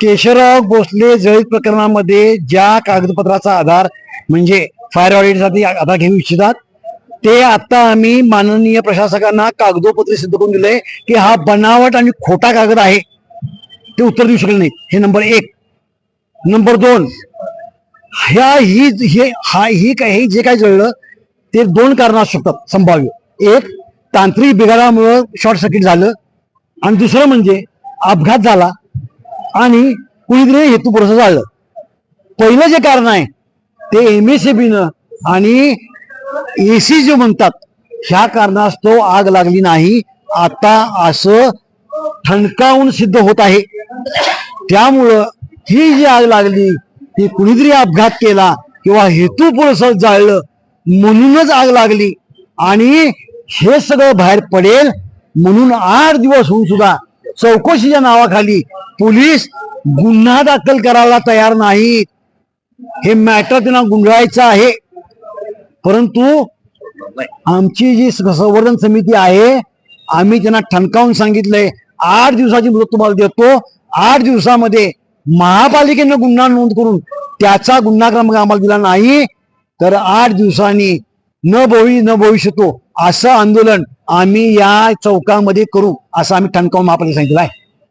केशवराव भोसले जळीत प्रकरणामध्ये ज्या कागदपत्राचा आधार म्हणजे फायर ऑडिटसाठी आधार घेऊ इच्छितात ते आता आम्ही माननीय प्रशासकांना कागदोपत्री सिद्ध करून दिले की हा बनावट आणि खोटा कागद आहे. ते उत्तर देऊ शकले नाही हे नंबर एक. नंबर दोन. ह्या ही हे हा ही काय हे जे काय जळलं ते दोन कारण असू शकतात. संभाव्य. एक तांत्रिक बिघाडामुळं शॉर्ट सर्किट झालं. आणि दुसरं म्हणजे अपघात झाला. आणि कुणीतरी हेतू पुरस्कार झालं. पहिलं जे कारण आहे ते एम एस न आणि एसी जे म्हणतात ह्या कारणास्तव आग लागली नाही. आता असं ठणकावून सिद्ध होत आहे. त्यामुळं ही जी आग लागली ती कुणीतरी अपघात केला किंवा हेतूपुरस्सर जाळलं म्हणूनच आग लागली. आणि हे सगळं बाहेर पडेल म्हणून आठ दिवस होऊन सुद्धा चौकशीच्या नावाखाली पोलीस गुन्हा दाखल करायला तयार नाहीत. हे मॅटर त्यांना गुंडाळायचं आहे. परंतु आमची जी संवर्धन समिती आहे आम्ही त्यांना ठणकावून सांगितलंय आठ दिवसाची मुदत तुम्हाला देतो. आठ दिवसामध्ये महापालिकेनं गुन्हा नोंद करून त्याचा गुन्हा क्रमांक आम्हाला दिला नाही. तर आठ दिवसांनी न भोवी न भविष्यतो असं आंदोलन आम्ही या चौकामध्ये करू असं आम्ही ठणकावून महापालिका सांगितलं आहे